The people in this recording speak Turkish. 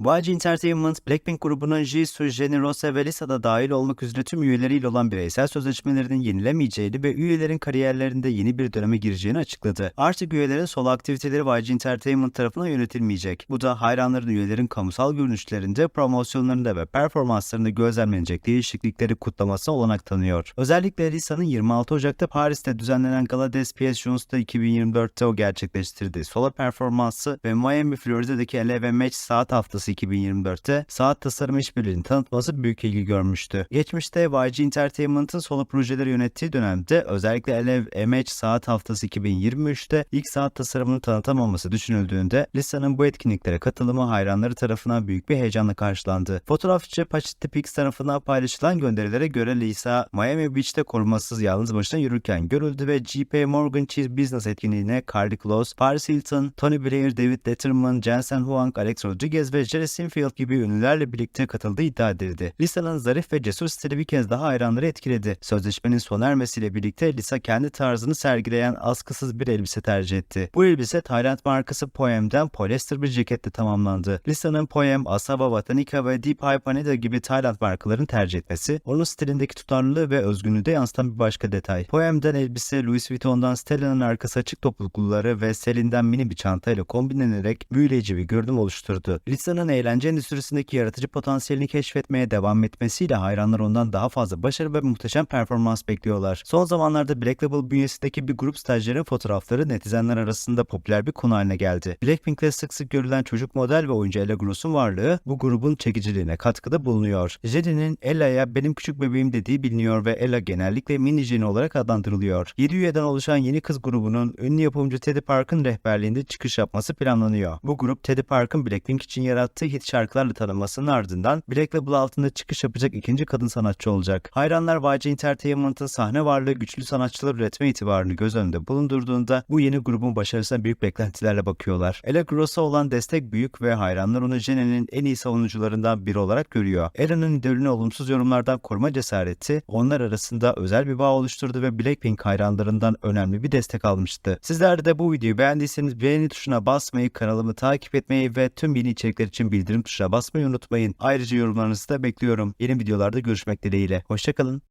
YG Entertainment, Blackpink grubunun Jisoo, Rose ve Lisa da dahil olmak üzere tüm üyeleriyle olan bireysel sözleşmelerinin yenilemeyeceğini ve üyelerin kariyerlerinde yeni bir döneme gireceğini açıkladı. Artık üyelerin solo aktiviteleri YG Entertainment tarafından yönetilmeyecek. Bu da hayranların üyelerin kamusal görünüşlerinde, promosyonlarında ve performanslarında gözlemlenecek değişiklikleri kutlamasına olanak tanıyor. Özellikle Lisa'nın 26 Ocak'ta Paris'te düzenlenen Gala des Pigeons'ta 2024'te o gerçekleştirdiği solo performansı ve Miami, Florida'daki ve Match saat haftası 2024'te saat tasarım işbirliğini tanıtması büyük ilgi görmüştü. Geçmişte YG Entertainment'ın solo projeleri yönettiği dönemde özellikle Elev MH saat haftası 2023'te ilk saat tasarımını tanıtamaması düşünüldüğünde Lisa'nın bu etkinliklere katılımı hayranları tarafından büyük bir heyecanla karşılandı. Fotoğrafçı Pachette Pix tarafından paylaşılan gönderilere göre Lisa, Miami Beach'te korumasız yalnız başına yürürken görüldü ve JP Morgan Chase Business etkinliğine Carly Close, Paris Hilton, Tony Blair, David Letterman, Jensen Huang, Alex Rodriguez ve Jerry Sinfield gibi ünlülerle birlikte katıldığı iddia edildi. Lisa'nın zarif ve cesur stili bir kez daha hayranları etkiledi. Sözleşmenin sona ermesiyle birlikte Lisa kendi tarzını sergileyen askısız bir elbise tercih etti. Bu elbise Tayland markası Poem'den polyester bir ceketle tamamlandı. Lisa'nın Poem, Asaba, Botanica ve Deep Hypaneda gibi Tayland markalarını tercih etmesi, onun stilindeki tutarlılığı ve özgünlüğü de yansıtan bir başka detay. Poem'den elbise, Louis Vuitton'dan Stella'nın arkası açık topukluları ve Celine'den mini bir çantayla kombinlenerek büyüleyici bir görünüm oluşturdu. Lisa'nın eğlence endüstrisindeki yaratıcı potansiyelini keşfetmeye devam etmesiyle hayranlar ondan daha fazla başarı ve muhteşem performans bekliyorlar. Son zamanlarda Black Label bünyesindeki bir grup stajyerin fotoğrafları netizenler arasında popüler bir konu haline geldi. Blackpink'te sık sık görülen çocuk model ve oyuncu Ella Gross'un varlığı bu grubun çekiciliğine katkıda bulunuyor. Jennie'nin Ella'ya benim küçük bebeğim dediği biliniyor ve Ella genellikle mini Jennie olarak adlandırılıyor. 7 üyeden oluşan yeni kız grubunun ünlü yapımcı Teddy Park'ın rehberliğinde çıkış yapması planlanıyor. Bu grup Teddy Park'ın Blackpink için yarattığı hit şarkılarla tanınmasının ardından Black Label altında çıkış yapacak ikinci kadın sanatçı olacak. Hayranlar YG Entertainment'ın sahne varlığı güçlü sanatçılar üretme itibarını göz önünde bulundurduğunda bu yeni grubun başarısına büyük beklentilerle bakıyorlar. Ella Gross'a olan destek büyük ve hayranlar onu Jennie'nin en iyi savunucularından biri olarak görüyor. Ella'nın idolünü olumsuz yorumlardan koruma cesareti onlar arasında özel bir bağ oluşturdu ve Blackpink hayranlarından önemli bir destek almıştı. Sizler de bu videoyu beğendiyseniz beğeni tuşuna basmayı, kanalımı takip etmeyi ve tüm yeni içerikler bildirim tuşuna basmayı unutmayın. Ayrıca yorumlarınızı da bekliyorum. Yeni videolarda görüşmek dileğiyle. Hoşçakalın.